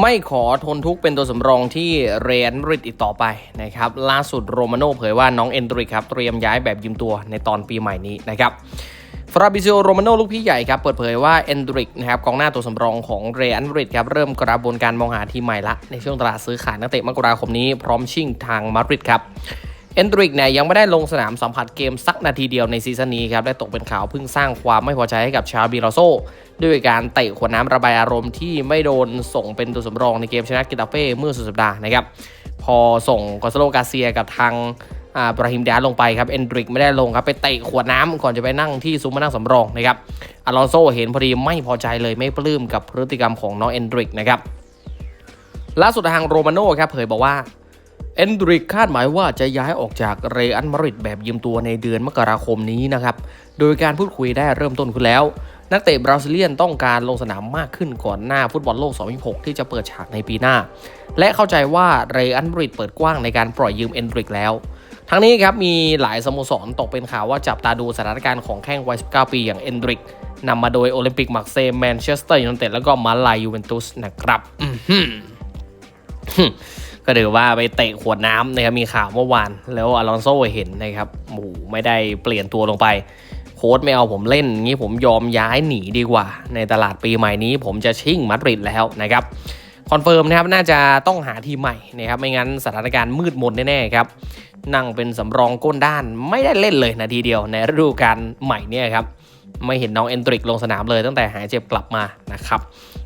ไม่ขอทนทุกข์เป็นตัวสำรองที่เรอัลมาดริดอีกต่อไปนะครับล่าสุดโรมาโน่เผยว่าน้องเอนดริกครับเตรียมย้ายแบบยืมตัวในตอนปีใหม่นี้นะครับฟราบิซิโอโรมาโน่ลูกพี่ใหญ่ครับเปิดเผยว่าเอนดริกนะครับกองหน้าตัวสำรองของเรอัลมาดริดครับเริ่มกระบวนการมองหาทีมใหม่ละในช่วงตลาดซื้อขายนักเตะมกราคมนี้พร้อมชิ่งทางมาดริดครับ เอนดริกเนี่ยยังไม่ได้ลงสนามสัมผัสเกมสักนาทีเดียวในซีซั่นนี้ครับได้ตกเป็นข่าวเพิ่งสร้างความไม่พอใจให้กับชาบิลาโซ ด้วยการเตะขวดน้ำระบายอารมณ์ที่ไม่โดนส่งเป็นตัวสำรองในเกมชนะกิตาเฟ่เมื่อสุดสัปดาห์นะครับพอส่งกอสโลกาเซียกับทางอาบราฮิมดาลงไปครับเอนดริกไม่ได้ลงครับไปเตะขวดน้ำก่อนจะไปนั่งที่ซุ้มมานั่งสำรองนะครับอลอนโซเห็นพอดีไม่พอใจเลยไม่ปลื้มกับพฤติกรรมของน้องเอนดริกนะครับล่าสุดทางโรมาโน่ครับเผยบอกว่า เอนดริกคาดหมายว่าจะย้ายออกจากเรอัลมาริดแบบยืมตัวในเดือนมกราคมนี้นะครับ โดยการพูดคุยได้เริ่มต้นขึ้นแล้ว นักเตะบราซิเลียนต้องการลงสนามมากขึ้นก่อนหน้าฟุตบอลโลก 2026 ที่จะเปิดฉากในปีหน้า และเข้าใจว่าเรอัลมาริดเปิดกว้างในการปล่อยยืมเอนดริกแล้ว ทั้งนี้ครับมีหลายสโมสรตกเป็นข่าวว่าจับตาดูสถานการณ์ของแข้งวัย 19 ปีอย่างเอนดริกนำมาโดยโอลิมปิกมักเซย์แมนเชสเตอร์ยูไนเต็ดแล้วก็มาลายยูเวนตุสนะครับ ก็ถือว่าไปเตะขวดน้ำนะครับมีข่าวเมื่อวาน แล้วอลอนโซเห็นนะครับโอ้ไม่ได้เปลี่ยนตัวลงไป โค้ชไม่เอาผมเล่นงี้ผมยอมย้ายหนีดีกว่า ในตลาดปีใหม่นี้ผมจะชิ่งมาดริดแล้วนะครับคอนเฟิร์มนะครับน่าจะต้องหาทีมใหม่นะครับไม่งั้นสถานการณ์มืดมนแน่ๆครับนั่งเป็นสำรองก้นด้านไม่ได้เล่นเลยนาทีเดียวในฤดูกาลใหม่เนี่ยครับไม่เห็นน้องเอนตริกลงสนามเลยตั้งแต่หายเจ็บกลับมานะครับ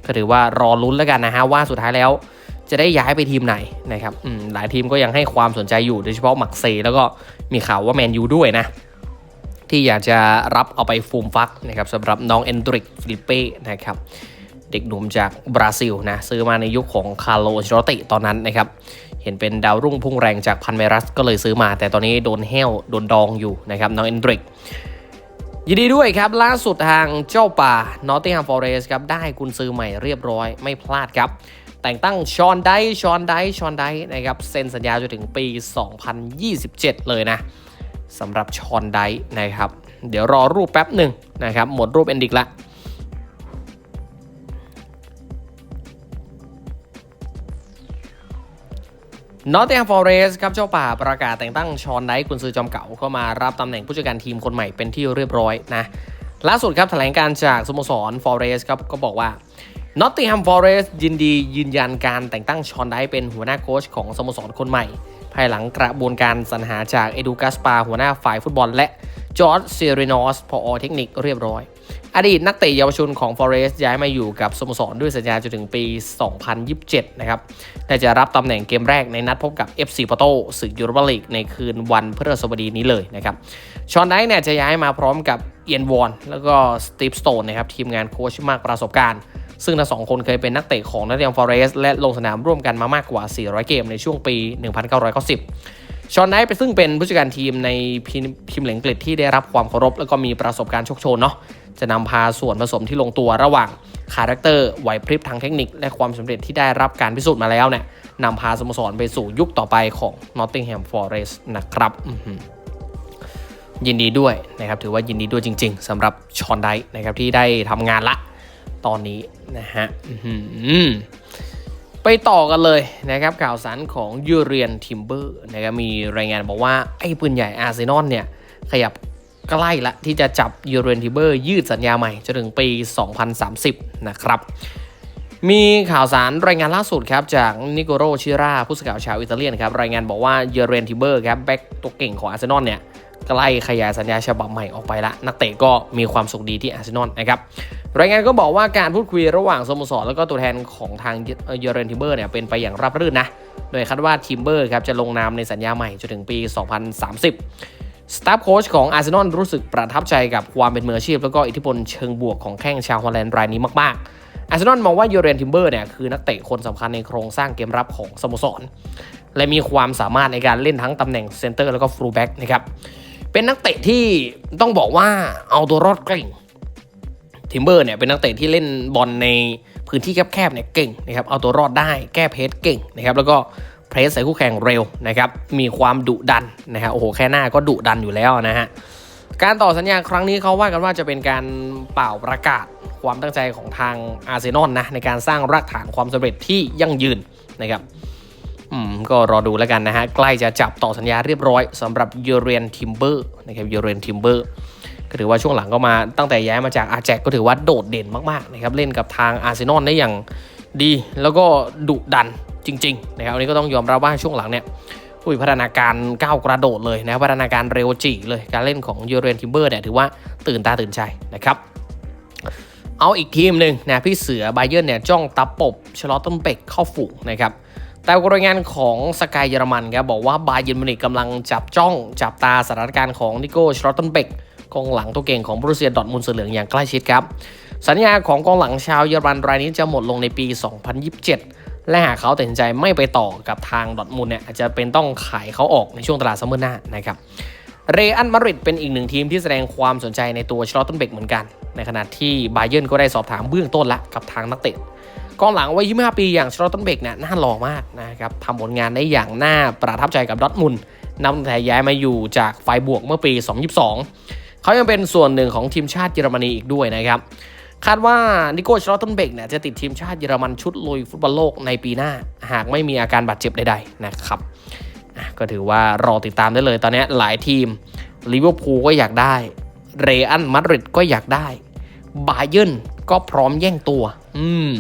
ก็ถือว่ารอลุ้นแล้วกันนะฮะว่าสุดท้ายแล้ว จะได้ย้ายไปทีมไหนนะครับหลายทีมก็ยังให้ความสนใจอยู่โดยเฉพาะมักเซ แล้วก็มีข่าวว่าแมนยูด้วยนะที่อยากจะรับเอาไปฟูมฟักนะครับสำหรับน้องเอนดริกฟิลิเป้นะครับเด็กหนุ่มจากบราซิลนะซื้อมาในยุคของคาร์โลอันเชลติตอนนั้นนะครับเห็นเป็นดาวรุ่งพุ่งแรงจากพันเมรัสก็เลยซื้อมา แต่ตอนนี้โดนแห้วโดนดองอยู่นะครับน้องเอนดริกยินดีด้วยครับ ล่าสุดทางเจ้าป่านอตติงแฮมฟอเรสครับได้กุนซื้อใหม่เรียบร้อยไม่พลาดครับ แต่งตั้งชอนไดชอนไดชอนไดนะครับเซ็นสัญญาจนถึงปี 2027 เลยนะสำหรับชอนไดนะครับ เดี๋ยวรอรูปแป๊บหนึ่งนะครับ หมดรูปเอนดิกละนอตติงแฮมฟอเรสครับเจ้าป่าประกาศแต่งตั้งชอนไดกุนซือจอมเก่าเข้ามารับตำแหน่งผู้จัดการทีมคนใหม่เป็นที่เรียบร้อยนะล่าสุดครับแถลงการจากสโมสรฟอเรสครับก็บอกว่า นอตติงแฮมฟอเรสยินดียืนยันการแต่งตั้งชอนไดเป็นหัวหน้าโค้ชของสโมสรคนใหม่ ภายหลังกระบวนการสรรหาจากเอดูกัสปาหัวหน้าฝ่ายฟุตบอลและจอร์จเซเรนอสพออเทคนิคเรียบร้อย อดีตนักเตะเยาวชนของ Forest ย้ายมาอยู่กับสโมสรด้วยสัญญาจนถึงปี 2027 นะครับและจะรับตำแหน่งเกมแรกในนัดพบกับ FC Porto ศึกยูโรปาลีกในคืนวันพฤหัสบดีนี้เลยนะครับ ชอนไดเนี่ยจะย้ายมาพร้อมกับ เอียนวอน แล้วก็สตีฟสโตนนะครับทีมงานโค้ชมากประสบการณ์ ซึ่งทั้งสองคนเคยเป็นนักเตะของนักเรียนฟอเรสและลงสนามร่วมกันมามากกว่า 400 เกมในช่วงปี 1990 ชอนไนท์ไปซึ่งเป็นผู้จัดการทีมในพิมพิมพ์เหลงกฤษที่ได้รับความเคารพ แล้วก็มีประสบการณ์โชคโชนเนาะจะนำพาส่วนผสมที่ลงตัวระหว่างคาแรคเตอร์ไหวพริบทางเทคนิค และความสำเร็จที่ได้รับการพิสูจน์มาแล้วเนี่ยนำพาสโมสรไปสู่ยุคต่อไปของ Nottingham Forest นะครับ ยินดีด้วยนะครับถือว่ายินดีด้วยจริง ๆสำหรับชอนไดนะครับที่ได้ทำงานละตอนนี้นะฮะไปต่อกันเลยนะครับข่าวสารของยูเรียนทิมเบอร์นะครับมีรายงานบอกว่า ไอ้ปืนใหญ่อาร์เซนอลเนี่ย ขยับใกล้ละที่จะจับยูเรียนทิมเบอร์ยืดสัญญาใหม่จนถึงปี 2030 นะครับ มีข่าวสารรายงานล่าสุดครับจากนิโกโรชิราผู้สื่อข่าวชาวอิตาเลียนครับรายงานบอกว่าเยเรนทิเบอร์ครับแบ็กตัวเก่งของอาร์เซนอลเนี่ย ใกล้ขยายสัญญาฉบับใหม่ออกไปละนักเตะก็มีความสุขดีที่อาร์เซนอลนะครับรายงานก็บอกว่าการพูดคุยระหว่างสโมสรแล้วก็ตัวแทนของทางเยเรนทิเบอร์เนี่ยเป็นไปอย่างราบรื่นนะโดยคาดว่าทิมเบอร์ครับจะลงนามในสัญญาใหม่จนถึงปี 2030 สตาฟโค้ชของอาร์เซนอลรู้สึกประทับใจกับความเป็นมืออาชีพ แล้วก็อิทธิพลเชิงบวกของแข้งชาวฮอลแลนด์รายนี้มากๆอาร์เซนอลมองว่ายูเรนทิมเบอร์เนี่ยคือนักเตะคนสำคัญในโครงสร้างเกมรับของสโมสร และมีความสามารถในการเล่นทั้งตำแหน่งเซนเตอร์แล้วก็ฟูลแบ็กนะครับ เป็นนักเตะที่ต้องบอกว่าเอาตัวรอดเก่งทิมเบอร์เนี่ยเป็นนักเตะที่เล่นบอลในพื้นที่แคบๆเนี่ยเก่งนะครับเอาตัวรอดได้แก้เพสเก่งนะครับแล้วก็เพรสใส่คู่แข่งเร็วนะครับมีความดุดันนะฮะโอ้โหแค่หน้าก็ดุดันอยู่แล้วนะฮะการต่อสัญญาครั้งนี้เขาว่ากันว่าจะเป็นการเป่าประกาศความตั้งใจของทางอาร์เซนอลนะในการสร้างรากฐานความสำเร็จที่ยั่งยืนนะครับ อืมก็รอดูแล้วกันนะฮะ ใกล้จะจับต่อสัญญาเรียบร้อยสำหรับยูเรียนทิมเบอร์นะครับยูเรียนทิมเบอร์ก็ถือว่าช่วงหลังก็มาตั้งแต่ย้ายมาจากอาแจกก็ถือว่าโดดเด่นมากๆนะครับเล่นกับทางอาร์เซนอลได้อย่างดี แล้วก็ดุดันจริงๆนะครับอันนี้ก็ต้องยอมรับว่าช่วงหลังเนี่ยอุ้ยพัฒนาการก้าวกระโดดเลยนะพัฒนาการเร็วจีเลยการเล่นของยูเรียนทิมเบอร์เนี่ยถือว่าตื่นตาตื่นใจนะครับเอาอีกทีมหนึ่งนะพี่เสือไบเยอร์เนี่ยจ้องตับปบชลอตเทนเบกเข้าฝูงนะครับ แต่รายงานของสกายเยอรมันครับบอกว่าบาเยิร์นมินิกกำลังจับจ้อง จับตาสถานการณ์ของนิโก้ชลอตเทนเบกกองหลังตัวเก่งของบรูเซียดอทมุนเสือเหลืองอย่างใกล้ชิดครับ สัญญาของกองหลังชาวเยอรมันรายนี้จะหมดลงในปี 2027 และหากเขาตัดสินใจไม่ไปต่อกับทางดอทมุนเนี่ยอาจจะเป็นต้องขายเขาออกในช่วงตลาดซัมเมอร์หน้านะครับเรอัลมาริดเป็นอีกหนึ่งทีมที่แสดงความสนใจในตัวชลอตเทนเบกเหมือนกัน ในขณะที่บาเยิร์นก็ได้สอบถามเบื้องต้นละกับทางนักเตะ กองหลังวัย25 ปีอย่างชลอตเทนเบกเนี่ยน่าหล่อมากนะครับทำผลงานได้อย่างน่าประทับใจกับดอทมุนนับตั้งแต่ย้ายมาอยู่จากไฟบวกเมื่อปี 2022 เขายังเป็นส่วนหนึ่งของทีมชาติเยอรมนีอีกด้วยนะครับ คาดว่านิโก้ชลอตเทนเบกเนี่ยจะติดทีมชาติเยอรมันชุดลุยฟุตบอลโลกในปีหน้า หากไม่มีอาการบาดเจ็บใดๆนะครับก็ถือว่ารอติดตามได้เลยตอนนี้หลายทีมลิเวอร์พูลก็อยากได้ เรอัลมาดริดก็อยากได้ บาเยิร์นก็พร้อมแย่งตัว อืม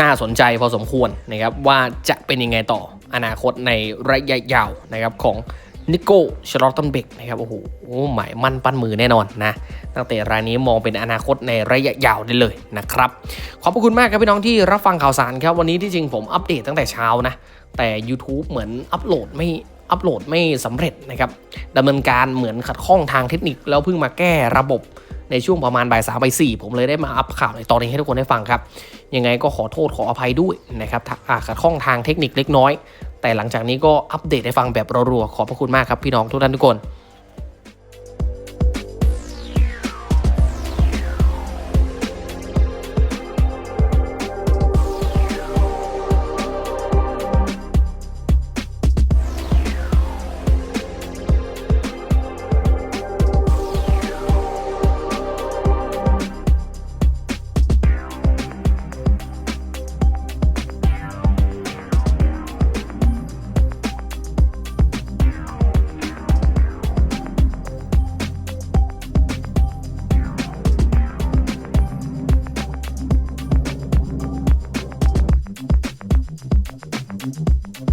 น่าสนใจพอสมควรนะครับว่าจะเป็นยังไงต่ออนาคตในระยะยาวนะครับของนิโก้ชลอตเทนเบกนะครับโอ้โหหมายมั่นปั้นมือแน่นอนนะตั้งแต่รายนี้มองเป็นอนาคตในระยะยาวได้เลยนะครับ ขอบพระคุณมากครับพี่น้องที่รับฟังข่าวสารครับ วันนี้ที่จริงผมอัปเดตตั้งแต่เช้านะแต่ YouTube เหมือนอัปโหลดไม่อัปโหลดไม่สำเร็จนะครับดำเนินการเหมือนขัดข้องทางเทคนิคแล้วเพิ่งมาแก้ระบบในช่วงประมาณบ่ายสามบ่ายสี่ผมเลยได้มาอัปข่าวในตอนนี้ให้ทุกคนได้ฟังครับ ยังไงก็ขอโทษขออภัยด้วยนะครับถ้าขัดข้องทางเทคนิคเล็กน้อย แต่หลังจากนี้ก็อัปเดตให้ฟังแบบรัวๆขอบพระคุณมากครับพี่น้องทุกท่านทุกคน